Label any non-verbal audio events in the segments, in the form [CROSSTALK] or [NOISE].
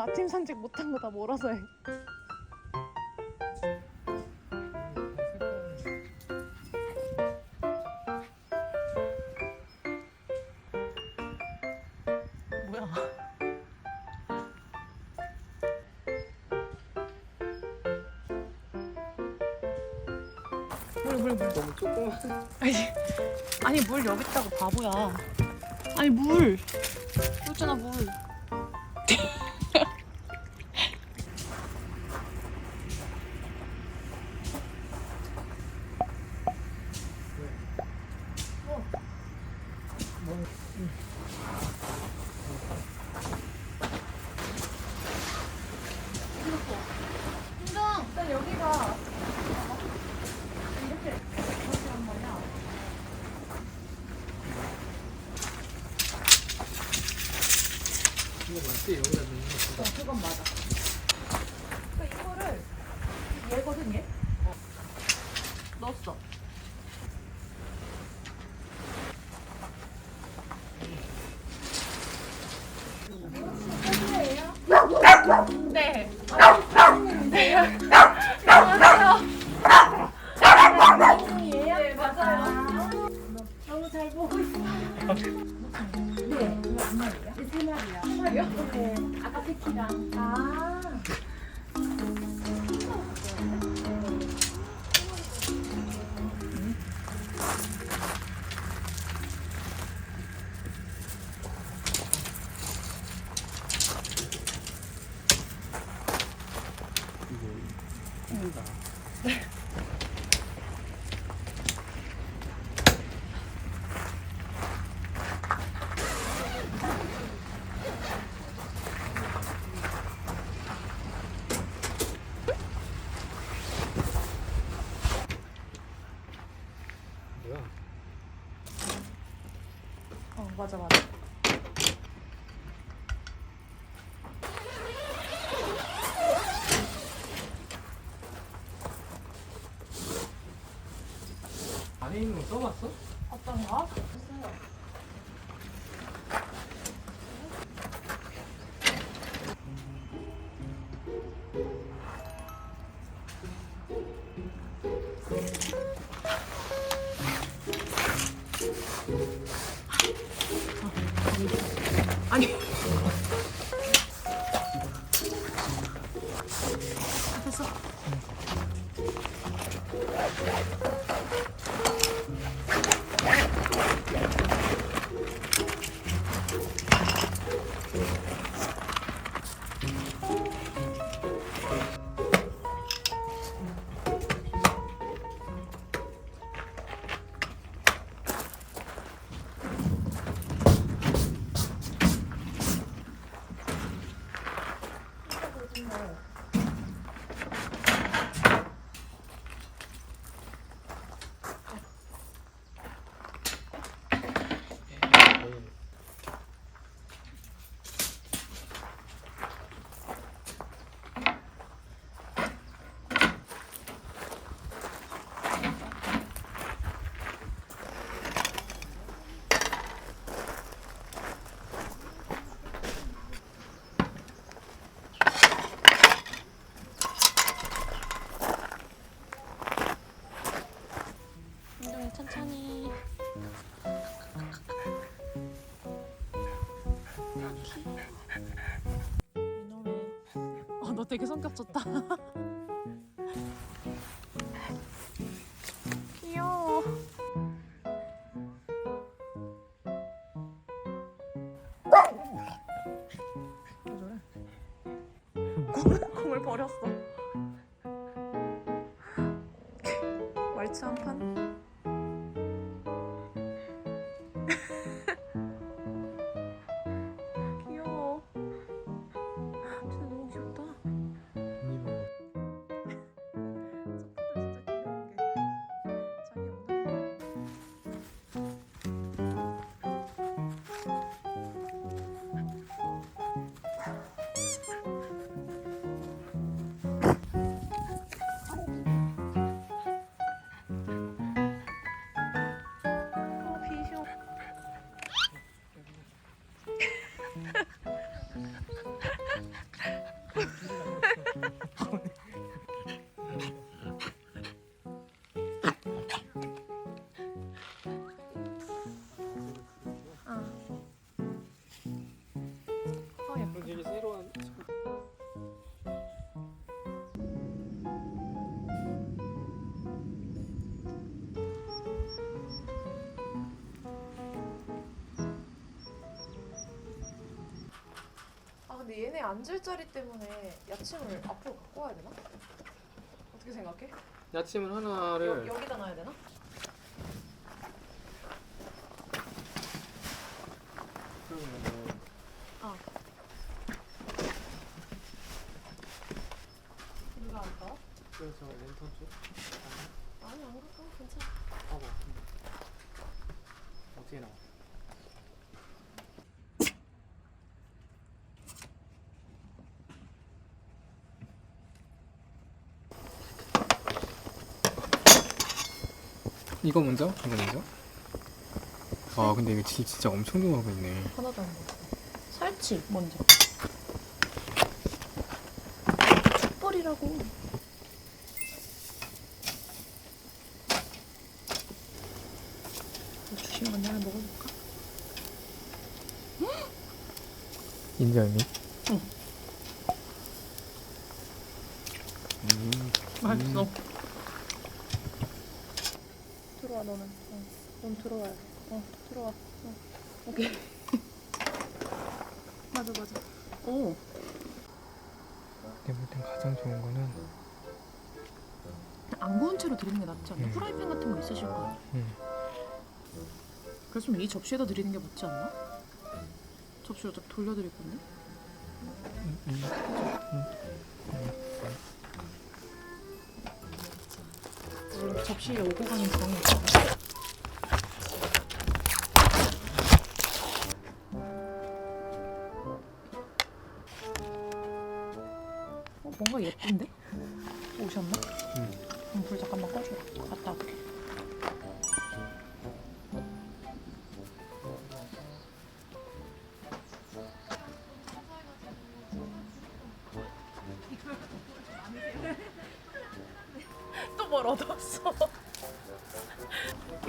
아침 산책 못한 거다 멀어서 해. 물, 물 너무 조금. 아니, 물 여기 있다고 바보야. 아니 물. 그렇잖아 물. 맞아 맞아. 안에 있는 거 써봤어? 어떤 거? 이 노래 어, 너 되게 성격 좋다. [LAUGHS] 얘네 앉을 자리 때문에 야침을 앞으로 갖고 와야 되나? 어떻게 생각해? 야침은 여, 하나를 여기다 놔야 되나? 그러면은 아. 우리가 할까? 그래서 랜턴 쪽 아니 안 갈까? 괜찮아. 하고 어떻게 나와? 이거 먼저? 이거 먼저? 아 근데 이거 진- 진짜 엄청 좋아하고 있네 하나도 안 먹어. 살치 먼저. 숯불이라고. 주신 건데 하나 먹어볼까? 인절미? 응. 음, 맛있어. 들어와 너는. 어, 넌 들어와. 어 들어와. 어. 오케이. [LAUGHS] 맞아 맞아. 오. 내가 볼땐 가장 좋은 거는 안 구운 채로 드리는 게 낫지 않나? 음. 프라이팬 같은 거 있으실 거 아니야? 음. 그랬으면 이 접시에다 드리는 게 맞지 않나? 접시로 딱 돌려드릴 건데. 원래 접시에 오고 가는 게 있잖아. 어, 뭔가 예쁜데? 오셨나? 음. 응, 불 잠깐만 꺼줘. 갔다 올게. 또뭘 얻었어?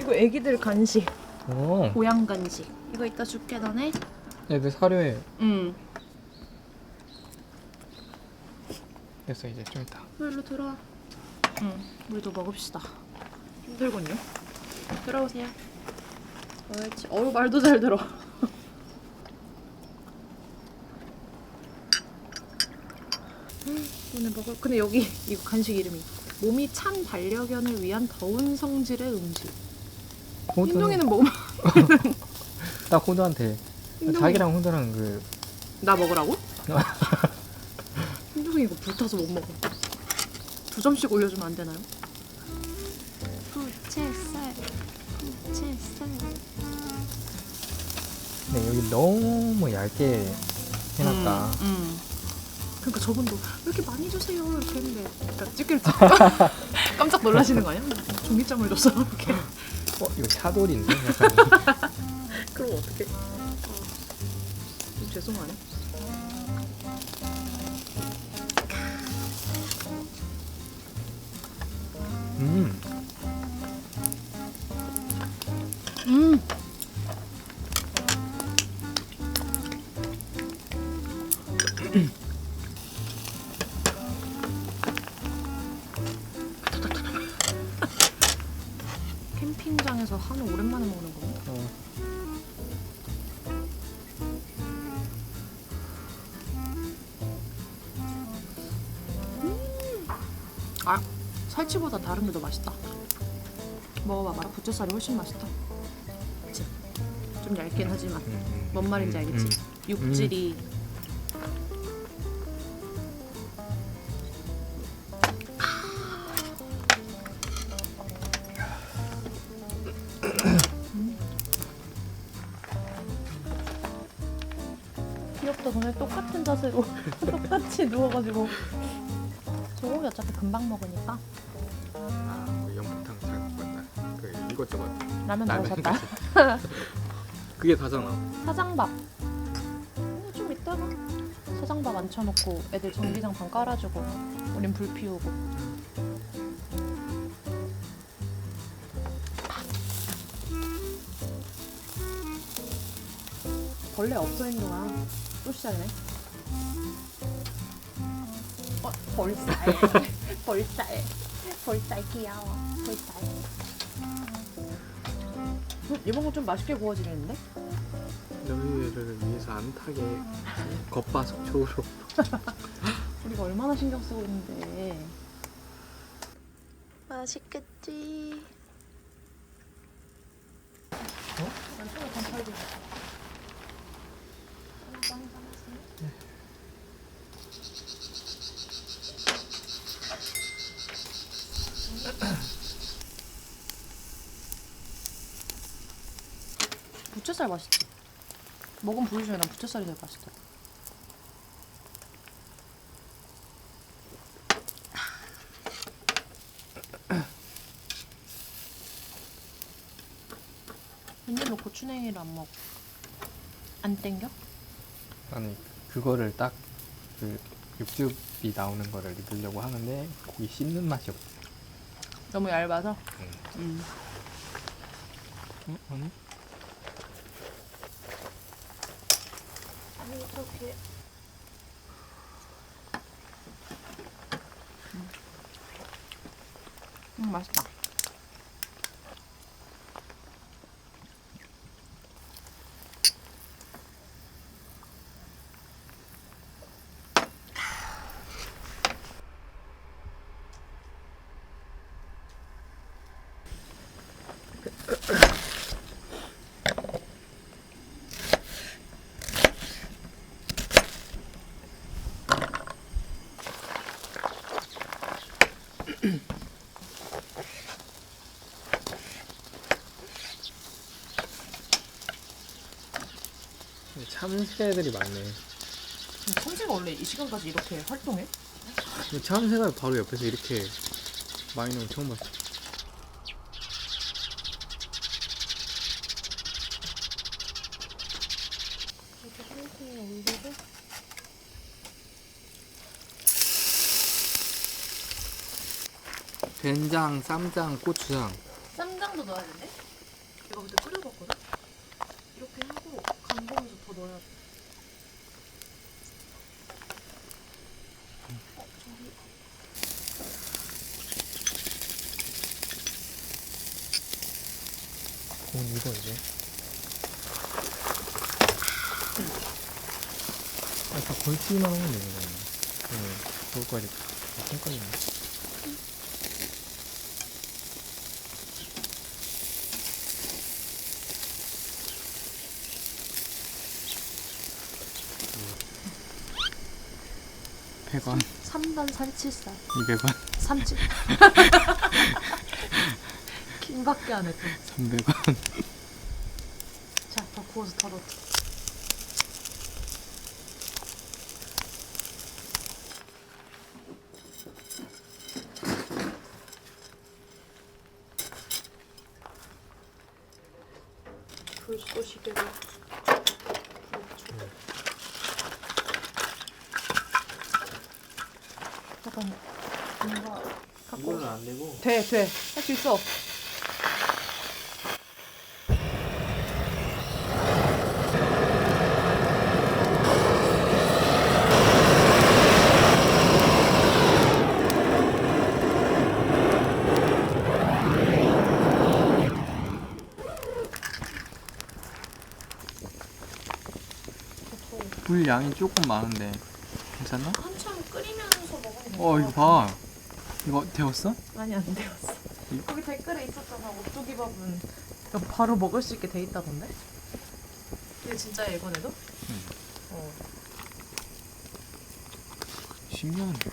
이거 애기들 간식, 오 고양 간식. 이거 이따 줄게 너네. 애들 사료에 응. 됐어 이제 좀 이따 일로 들어와. 응, 우리도 먹읍시다. 힘들군요. 들어오세요. 옳지. 어우 말도 잘 들어. [LAUGHS] 오늘 먹을. 근데 여기 이거 간식 이름이 몸이 찬 반려견을 위한 더운 성질의 음식. 호두 흰둥이는 먹으면 딱 호두한테 흰둥이. 자기랑 호두랑 그 나 먹으라고? 흰둥이 이거 불타서 못 먹어. 두 점씩 올려주면 안 되나요? 부채살, 부채살. 네, 여기 너무 얇게 해놨다. 음, 음. 그러니까 저분도 왜 이렇게 많이 주세요 이렇게 했는데 그러니까 찍길 [LAUGHS] 깜짝 놀라시는 거 아니야? 종이장을 줬어 이렇게. 어, 이거 차돌인데? 약간 [LAUGHS] 그럼 어떻게? 어. 죄송하네. 음, 음. 살치보다 다른 게 더 맛있다. 먹어봐봐라. 부채살이 훨씬 맛있다. 그치? 좀 얇긴 하지만 음, 음. 뭔 말인지 음, 알겠지? 육질이 귀엽다. 너네 똑같은 자세로 [LAUGHS] 똑같이 누워가지고 소고기 어차피 금방 먹으니까 아, 우리 영풍탕 잘 갖고 왔다. 그 이것저것 라면 넣으셨다. 라면까지. [LAUGHS] 그게 다잖아. 사장밥. 근데 좀 이따가 사장밥 앉혀놓고 애들 전기장 판 깔아주고 우린 불 피우고. 벌레 없어 있는 동안 또 시작이네. 어, 벌살. [LAUGHS] 벌살. 벌살 귀여워. 벌살. 음, 이번 거좀 맛있게 구워지겠는데? 너희를 위해서 안 타게 겉바속촉으로 [LAUGHS] 우리가 얼마나 신경 쓰고 있는데. 맛있겠지. 부채살 맛있지? 먹은 부위 중에 난 부채살이 제일 맛있다. [CLEARS THROAT] 웬일로 고추냉이를 안 먹어? 안 땡겨? 아니 그거를 딱 그 육즙이 나오는 거를 넣으려고 하는데 고기 씹는 맛이 없어 너무 얇아서? 응. 음. 어? 아니? 저렇게. 음 맛있다 참새들이 많네 참새가 원래 이 시간까지 이렇게 활동해? 근데 참새가 바로 옆에서 이렇게 많이 거 처음 봤어 된장, 쌈장, 고추장 쌈장도 넣어야 된대? 이거 그때 끓여 こうなって。ここにいるん。やっぱこいつ今飲んでるね。うん、どこかで、どこかじな。 100원. 3단 374. 200원. 37. 김밖에 안 했던. 300원. 자, 더 구워서 더 넣자. 돼, 돼. 할 수 있어. 불 양이 조금 많은데 괜찮나? 한참 끓이면서 먹으면 어 이거 봐 이거 데웠어? 아니 안 되었어. 이- 거기 댓글에 있었잖아. 오뚜기밥은 그냥 바로 먹을 수 있게 돼 있다던데. 이게 진짜야 이번에도? 응. 어. 신기한데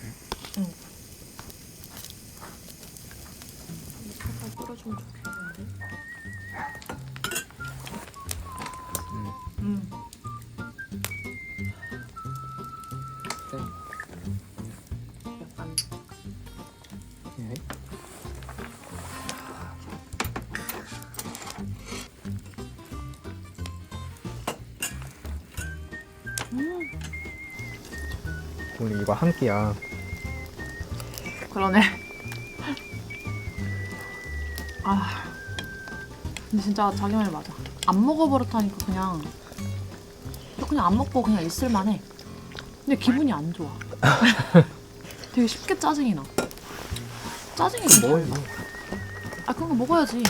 오늘 이거 한 끼야 그러네. 아. 근데 진짜 자기 말이 맞아. 안 먹어버릇하니까 그냥 또 그냥 안 먹고 그냥 있을만 해. 근데 기분이 안 좋아. [LAUGHS] 되게 쉽게 짜증이 나. 짜증이 나. 먹어야지 아 그런 거 먹어야지.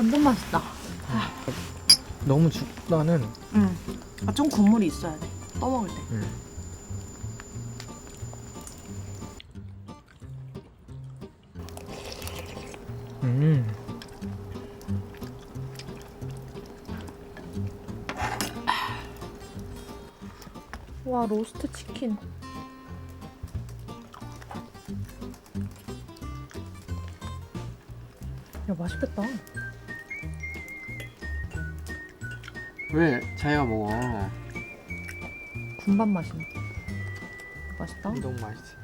완전 맛있다. 너무 죽보다는 응. 아, 좀 국물이 있어야 돼. 떠먹을 때. 음. 음. 와 로스트 치킨. 야 맛있겠다. 왜 자기가 먹어? 군밥 맛이네. 맛있다. 너무 맛있지.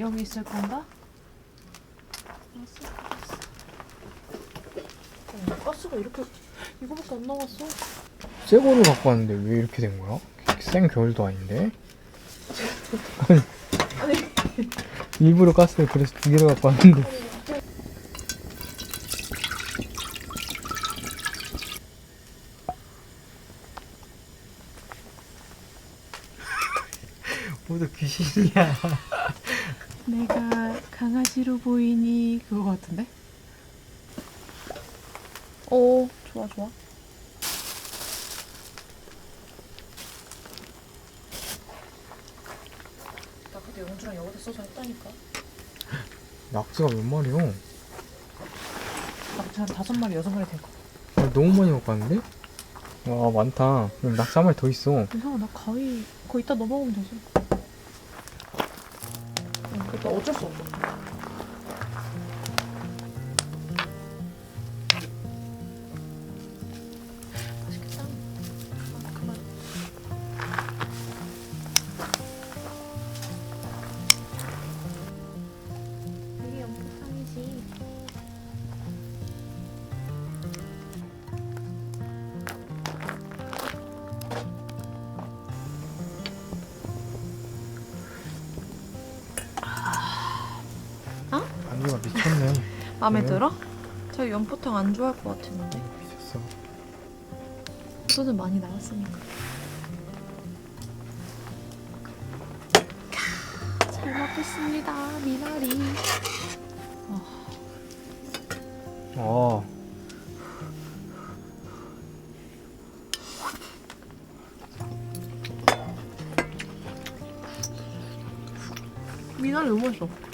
여기 있을 건가? 어, 가스가 이렇게 이거밖에 안 남았어. 새 거를 갖고 왔는데 왜 이렇게 된 거야? 생 겨울도 아닌데? 아니 일부러 가스를 그래서 두 개를 갖고 왔는데 [LAUGHS] 모두 귀신이야 내가 강아지로 보이니 그거 같은데? 오 좋아 좋아. 나 그때 영주랑 영어대 써서 했다니까. 낙지가 몇 마리요? 나 지금 다섯 마리 여섯 마리 될 거. 아, 너무 많이 갖고 왔는데? 와 많다 그럼 낙지 한 마리 더 있어 괜찮아 나 거의 거의 이따 넘어가면 되지. 응, 그때 어쩔 수 없어. 마음에 네. 들어? 저 연포탕 안 좋아할 것 같았는데. 미쳤어 소는 많이 나왔으니까. 잘 먹겠습니다, 미나리. 어 미나리 너무 맛있어.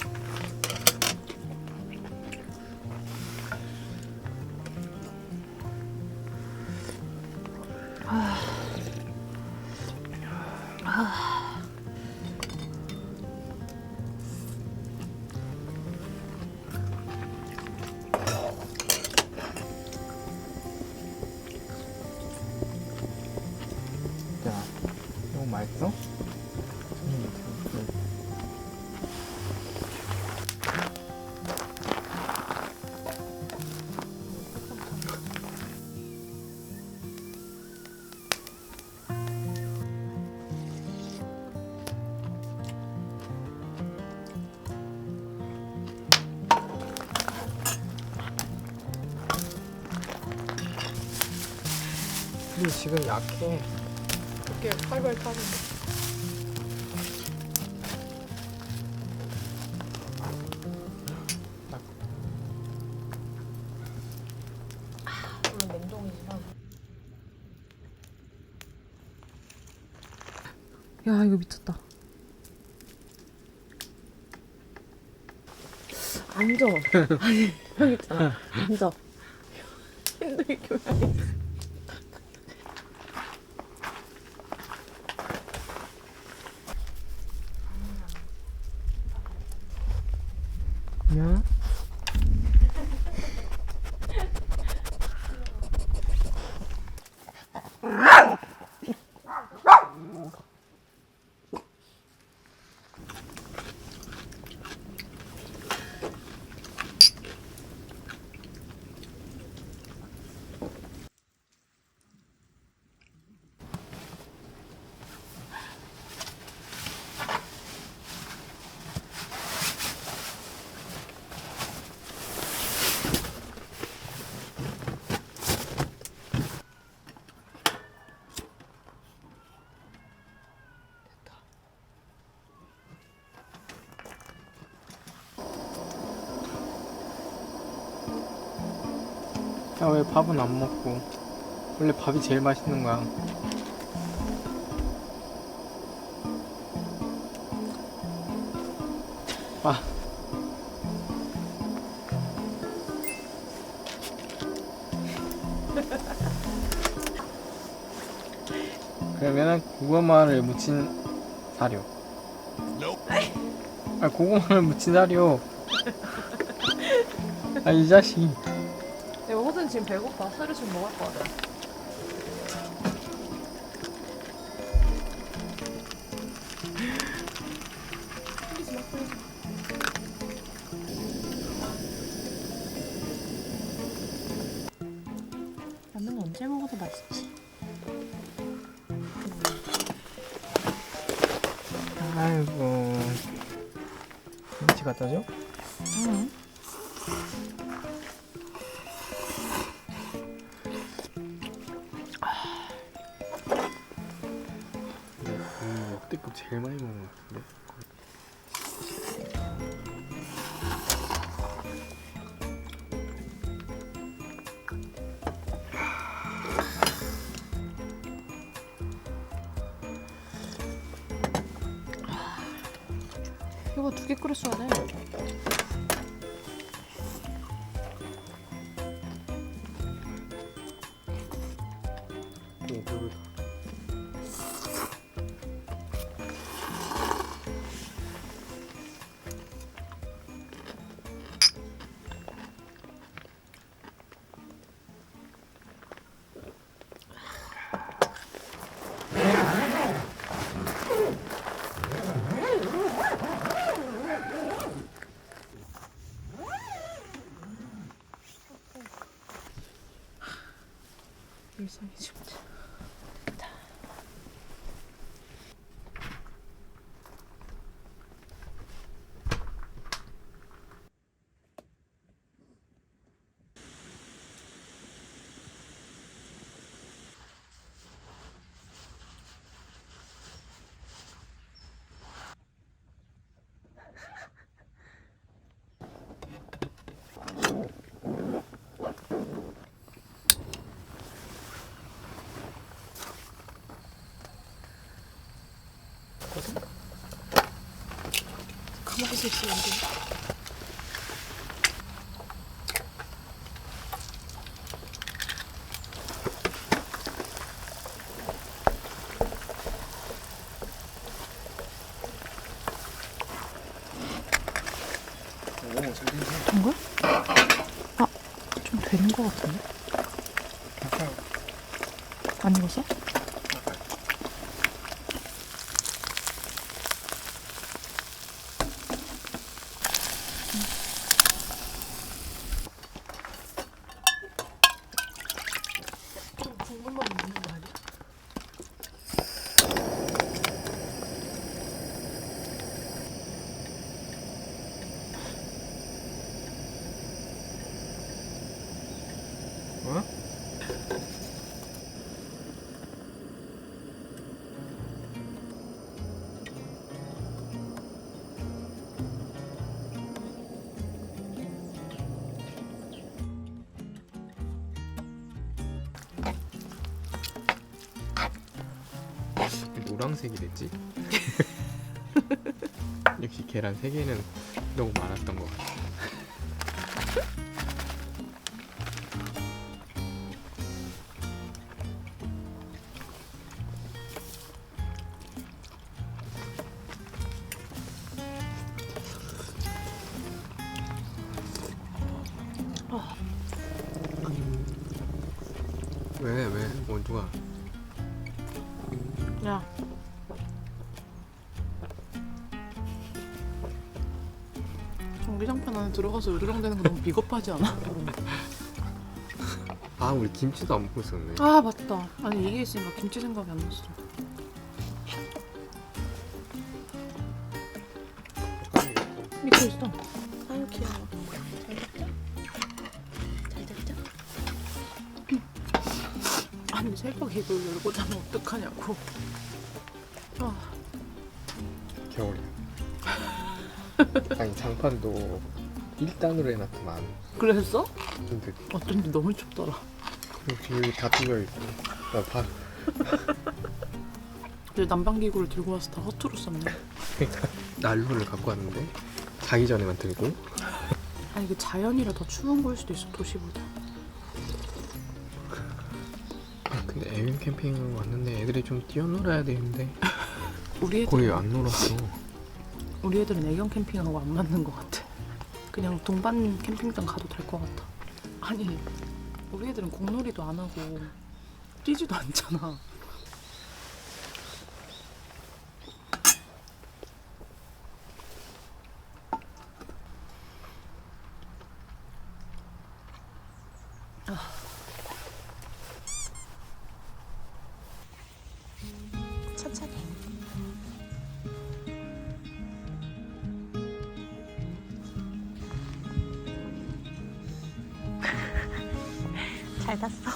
근데 지금 약해. 이렇게 팔팔 타는데. 물론 냉동이지만. 야 이거 미쳤다. 앉아. [LAUGHS] 아니 여기 있잖아. 앉아. [LAUGHS] 힘들게 교양이. Rawr! 왜 밥은 안 먹고 원래 밥이 제일 맛있는 거야. 아. [LAUGHS] 그러면은 고구마를 무친 사료. 아 고구마를 무친 사료. 아 이 자식 지금 배고파. 사료 좀 먹을 거거든. 것 같은데 이거 두 개 끓였어야 돼. 일상이 진 안 돼. 된 거야? 아, 좀 되는 거 같은데? 안 익었어? 노란색이 됐지? [LAUGHS] 역시 계란 3개는 너무 많았던 것 같아 들어가서 으르렁대는 거 너무 비겁하지 않아? [LAUGHS] 아 우리 김치도 안 먹고 있었네 아 맞다. 아니 이게 있으니까 김치 생각이 안 났어. 밑에 있어. 아유 귀여워. 잘 됐죠? 잘 됐죠? 아니 새벽에 이걸 열고 자면 어떡하냐고. 아, 겨울이야 [LAUGHS] 아니 장판도 1단으로 해놨더만 그랬어? 근데 어쩐지 너무 춥더라. 여기 다 뚫려있고 나 봐. 근데 난방기구를 들고 와서 다 허투루 썼네. 난로를 갖고 왔는데 자기 전에만 들고 아니 이게 자연이라 더 추운 걸 수도 있어 도시보다. 아 근데 애견 캠핑을 왔는데 애들이 좀 뛰어놀아야 되는데 우리 애들 거의 안 놀았어 우리 애들은 애견 캠핑하고 안 맞는 것 같아. 그냥 동반 캠핑장 가도 될 것 같아. 아니 우리 애들은 공놀이도 안 하고 뛰지도 않잖아. 잘 잤어?